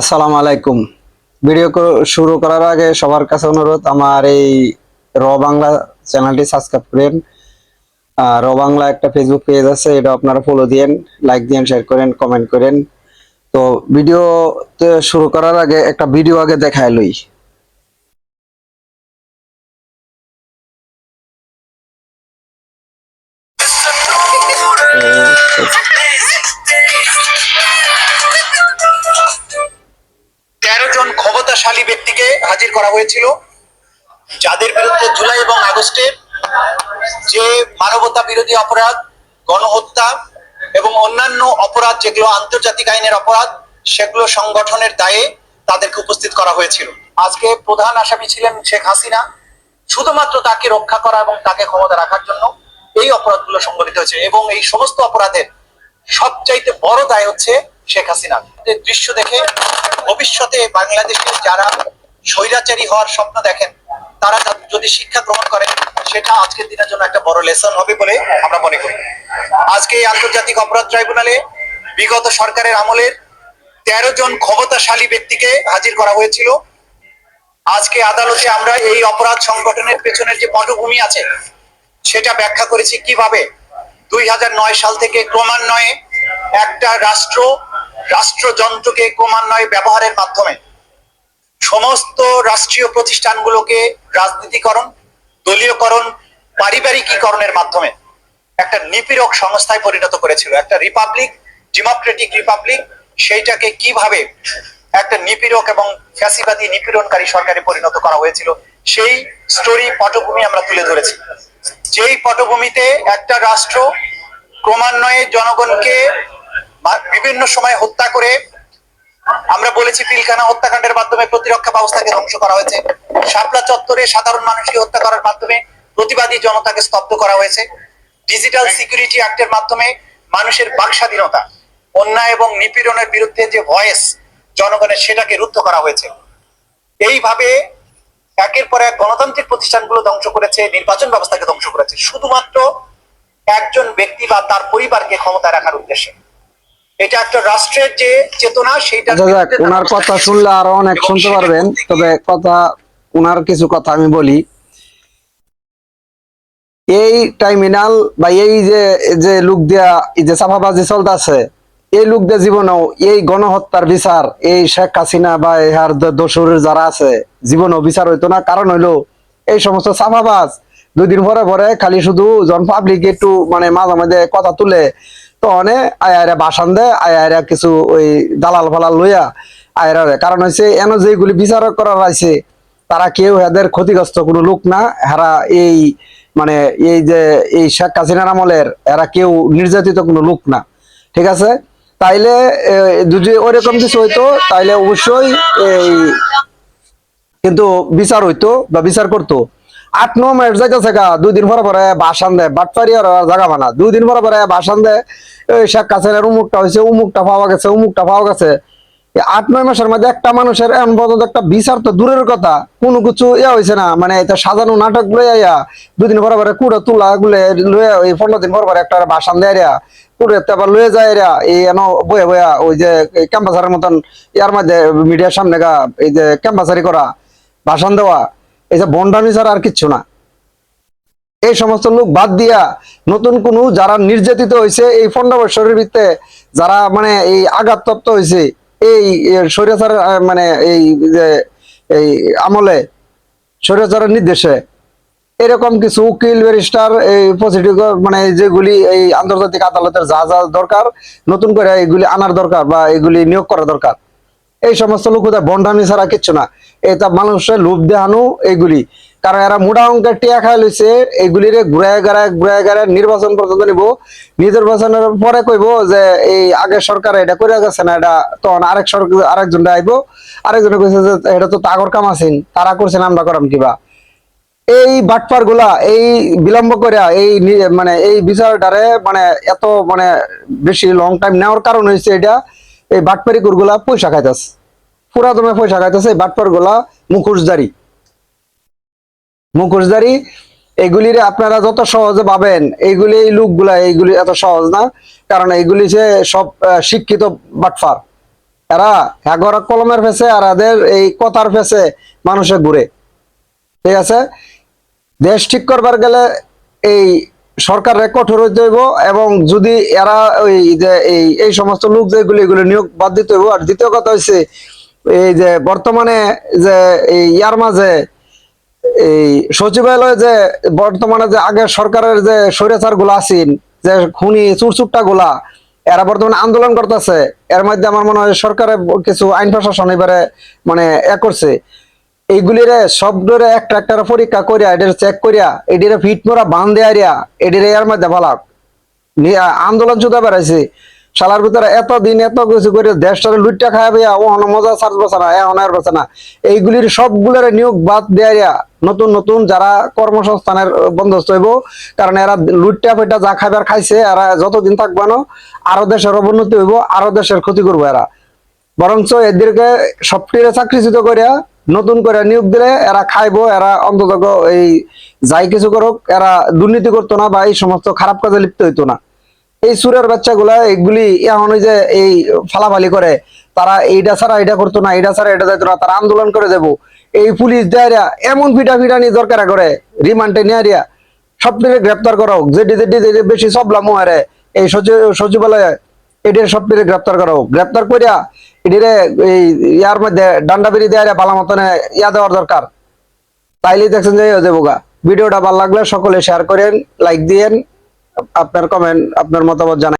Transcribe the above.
আসসালামু আলাইকুম। ভিডিও শুরু করার আগে সবার কাছে অনুরোধ আমার এই র বাংলা চ্যানেলটি সাবস্ক্রাইব করেন। আর র বাংলা একটা ফেসবুক পেজ আছে এটা আপনারা ফলো দিয়েন লাইক দিয়েন শেয়ার করেন কমেন্ট করেন। তো ভিডিও শুরু করার আগে একটা ভিডিও আগে দেখায় লই। ক্ষমতাশালী ব্যক্তিকে হাজির করা হয়েছিল, যাদের বিরুদ্ধে জুলাই এবং আগস্টে যে মানবতা বিরোধী অপরাধ, গণহত্যা এবং অন্যান্য অপরাধ যেগুলো আন্তর্জাতিক আইনের অপরাধ, সেগুলো সংগঠনের দায়ে তাদেরকে উপস্থিত করা হয়েছিল। আজকে প্রধান আসামি ছিলেন শেখ হাসিনা। শুধুমাত্র তাকে রক্ষা করা এবং তাকে ক্ষমতা রাখার জন্য এই অপরাধগুলো সংগঠিত হয়েছে এবং এই সমস্ত অপরাধের সবচাইতে বড় দায় হচ্ছে শেখ হাসিনা। দৃশ্য দেখে ভবিষ্যতে বাংলাদেশে যারা স্বৈরাচারী হওয়ার স্বপ্ন দেখেন, তারা যদি শিক্ষা গ্রহণ করেন, সেটা আজকের দিনের জন্য একটা বড় লেসন হবে বলে আমরা মনে করি। আজকে এই আন্তর্জাতিক অপরাধ ট্রাইব্যুনালে বিগত সরকারের আমলের তেরো জন ক্ষমতাশালী ব্যক্তিকে হাজির করা হয়েছিল। আজকে আদালতে আমরা এই অপরাধ সংগঠনের পেছনের যে পটভূমি আছে, সেটা ব্যাখ্যা করেছি কীভাবে। দুই হাজার নয় সাল থেকে ক্রমান্বয়ে একটা রাষ্ট্র রাষ্ট্রযন্ত্রকে ক্রমান্বয়ে ব্যবহারের মাধ্যমে সমস্ত রাষ্ট্রীয় প্রতিষ্ঠানগুলোকে রাজনীতিকরণ, দলীয়করণ, পারিবারিকীকরণের মাধ্যমে একটা নিপীড়ক সংস্থায় পরিণত করেছিল। একটা রিপাবলিক, ডেমোক্রেটিক রিপাবলিক, সেইটাকে কীভাবে একটা নিপীড়ক এবং ফ্যাসিবাদী নিপীড়নকারী সরকারে পরিণত করা হয়েছিল, সেই স্টোরি পটভূমি আমরা তুলে ধরেছি। যেই পটভূমিতে একটা রাষ্ট্র ক্রমান্বয়ে জনগণকে বিভিন্ন সময় হত্যা করে আমরা বলেছি পিলখানা হত্যাকাণ্ডের মাধ্যমে প্রতিরক্ষা ব্যবস্থাকে ধ্বংস করা হয়েছে। শাপলা চত্বরে সাধারণ মানুষকে হত্যা করার মাধ্যমে প্রতিবাদী জনতাকে স্তব্ধ করা হয়েছে। ডিজিটাল সিকিউরিটি অ্যাক্টের মাধ্যমে মানুষের বাক স্বাধীনতা অন্যায় এবং নিপীড়নের বিরুদ্ধে যে ভয়েস জনগণের সেটাকে রুদ্ধ করা হয়েছে। এইভাবে একের পর এক গণতান্ত্রিক প্রতিষ্ঠানগুলো ধ্বংস করেছে, নির্বাচন ব্যবস্থাকে ধ্বংস করেছে। শুধুমাত্র একজন ব্যক্তি বা তার পরিবারকে ক্ষমতায় রাখার উদ্দেশ্যে। এটা একটা রাষ্ট্রের যে চেতনা সেইটা আচ্ছা ওনার কথা শুনলে আরও অনেক শুনতে পারবেন তবে কথা ওনার কিছু কথা আমি বলি। এই টাইমিনাল বা এই যে যে লোক দিয়া এই যে চাপাবাজি চলতেছে এই জীবনেও এই গণহত্যার বিচার এই শেখ হাসিনা বা ইহার দোসর যারা আছে জীবনেও বিচার হইতো না। কারণ হইল এই সমস্ত চাপাবাজ দুই দিন পরে পরে খালি শুধু জন পাবলিক একটু মানে মাঝে মাঝে কথা তুলে তো অনে আয়ারে বাসান দেয় আয়ারে কিছু ওই দালাল ফালাল লইয়া আয়ারে কারণ হচ্ছে এন যেগুলি বিচার করার আছে, তারা কেউ এদের ক্ষতিগ্রস্ত কোনো লোক না। এরা এই মানে এই যে, এই শেখ হাসিনার আমলের এরা কেউ নির্যাতিত কোনো লোক না। ঠিক আছে? তাইলে যদি ওরকম কিছু হইতো, তাইলে অবশ্যই এই কিন্তু বিচার হইতো বা বিচার করতো। আট ন মাস যাইতেছে গা, দুই দিন পরে পরে বাসান দেয়, বাটপারি আর জায়গা বানা দুই দিন পরে পরে বাসান দেয়, এই শেখ কাছের উমুকটা হয়েছে উমুকটা পাওয়া গেছে, উমুকটা পাওয়া গেছে। আট, নয় মাসের মধ্যে একটা মানুষের এমন পর্যন্ত একটা বিচার তো দূরের কথা, কোনো কিছু ইয়া হয়েছে না মানে এটা সাজানো নাটক লইয়া ইয়া দুদিন পরে পরে কুড়ে তুলা গুলে লইয়া ওই পনেরো দিন পর পরে একটা বাসান দেয় রিয়া কুড়ে আবার লইয়া যায় রিয়া এই এন বয়ে বয়া ওই যে ক্যাম্পাসারের মতন, ইয়ার মধ্যে, মিডিয়ার সামনে গা, এই যে ক্যাম্পাসারি করা ভাষণ দেওয়া। এই যে বন্ডামি ছাড়া আর কিচ্ছু না। এই সমস্ত লোক বাদ দিয়া নতুন কোন যারা নির্যাতিত হয়েছে এই পনেরো ভিতরে যারা মানে এই আঘাতপ্রাপ্ত হয়েছে এই স্বৈরাচার মানে এই যে, এই আমলে স্বৈরাচারের নির্দেশে এরকম কিছু উকিল, ব্যারিস্টার, এই পজিটিভ মানে যেগুলি এই আন্তর্জাতিক আদালতের যা যা দরকার, নতুন করে এগুলি আনার দরকার বা এগুলি নিয়োগ করা দরকার। এই সমস্ত লোক বন্ডামি ছাড়া কিচ্ছু না। এটা মানুষের লোভ দেহানো এইগুলি কারণ এরা মোটা অঙ্কের টিয়া খাই লইছে এইগুলিরে ঘুরায় গাড়ায় ঘুরায় গাড়ায় নির্বাচন পর্যন্ত নিব। নির্বাচনের পরে কইব যে এই আগের সরকার এটা করে গেছে না, এটা তখন আরেক সরকার আরেকজন আইব। আরেকজনে কইছে যে এটা তো তাগর কাম আছেন, তারা করছেন, আমরা করাম কিবা। এই বাটপারগুলা এই বিলম্ব করে এই মানে এই বিষয়টারে মানে এত মানে বেশি লং টাইম নেওয়ার কারণ হয়েছে এটা। এই বাটপারি গুলা পয়সা খাইতেছে। পুরা দমে পয়সা খাইতেছে এই বাটপারগুলা মুখোশধারী। মুখোশধারী, এগুলির আপনারা যত সহজে পাবেন, এইগুলি এই লোকগুলা, এইগুলি এত সহজ না, কারণ এইগুলি যে সব শিক্ষিত বাটফার এরা এগারো কলমের ফেসে, আর এদের এই কথার ফেসে মানুষে ঘুরে। ঠিক আছে? দেশ ঠিক করবার গেলে এই সরকারের কঠোর হইতে হইব এবং যদি এরা ওই যে এই এই সমস্ত লোক যেগুলি এগুলো নিয়োগ বাদ দিতে হইব। আর দ্বিতীয় কথা হচ্ছে এই যে বর্তমানে যে এই ইয়ার মাঝে এই সচিবালয়ে যে বর্তমানে যে আগে সরকারের যে স্বৈরাচারগুলা আছেন, যে খুনি চুরচুট্টা গুলা এরা বর্তমানে আন্দোলন করতেছে। এর মধ্যে আমার মনে হয় সরকারের কিছু আইন প্রশাসন এবারে মানে এ করছে। এইগুলিরে সবগুলোরে একটা একটা পরীক্ষা করিয়া, এটার চেক করিয়া, এটিরে ফিট মোরা বান দেয়ারিয়া এটিরে এর মধ্যে ভালাক। আন্দোলন চুতা বেড়াইছে। শালার ভিতরে এত দিন এত কিছু করে দেশটারে লুটটা খায় ভাইয়া ও হন মজা সার্চ বসে না এখন আর বসে না। এইগুলির সবগুলোর নিয়োগ বাদ দেয়ারিয়া নতুন নতুন যারা কর্মসংস্থানের বন্দোবস্ত হইব, কারণ এরা লুটটা ফেটা যা খাবার খাইছে, এরা যতদিন থাকবে না, আরও দেশের অবনতি হইব, আরও দেশের ক্ষতি করব এরা। বরঞ্চ এদেরকে সবটিরে চাকরিচ্যুত করিয়া নতুন করে নিয়োগ দিলে এরা খাইবো, এরা অন্তত এই যাই কিছু করুক, এরা দুর্নীতি করতো না বা এই সমস্ত খারাপ কাজে লিপ্ত হইতো না। এই সুরের বাচ্চাগুলা এগুলি এখন যে এই ফালাফালি করে, তারা এইটা ছাড়া এটা করতো না এটা ছাড়া এটা যাইতো না, তারা আন্দোলন করে দেবো এই পুলিশ দেয়ারিয়া এমন ফিটা ফিটা পিটানি দরকার করে, রিমান্ডে নিয়ারিয়া সব থেকে গ্রেপ্তার করা যেটি যেটি যেটি বেশি সবলা মোহারে, এই সচিব সচিবালয়ে এটির সব থেকে গ্রেপ্তার করা। গ্রেপ্তার করিয়া এটিরে এই ইয়ার মধ্যে ডান্ডা বেরিয়ে দেওয়ার ভালো মতনে ইয়া দেওয়ার দরকার তাইলে দেখছেন যে যাব গা। ভিডিওটা ভালো লাগলে সকলে শেয়ার করেন লাইক দিয়েন, আপনার কমেন্ট আপনার মতামত জানান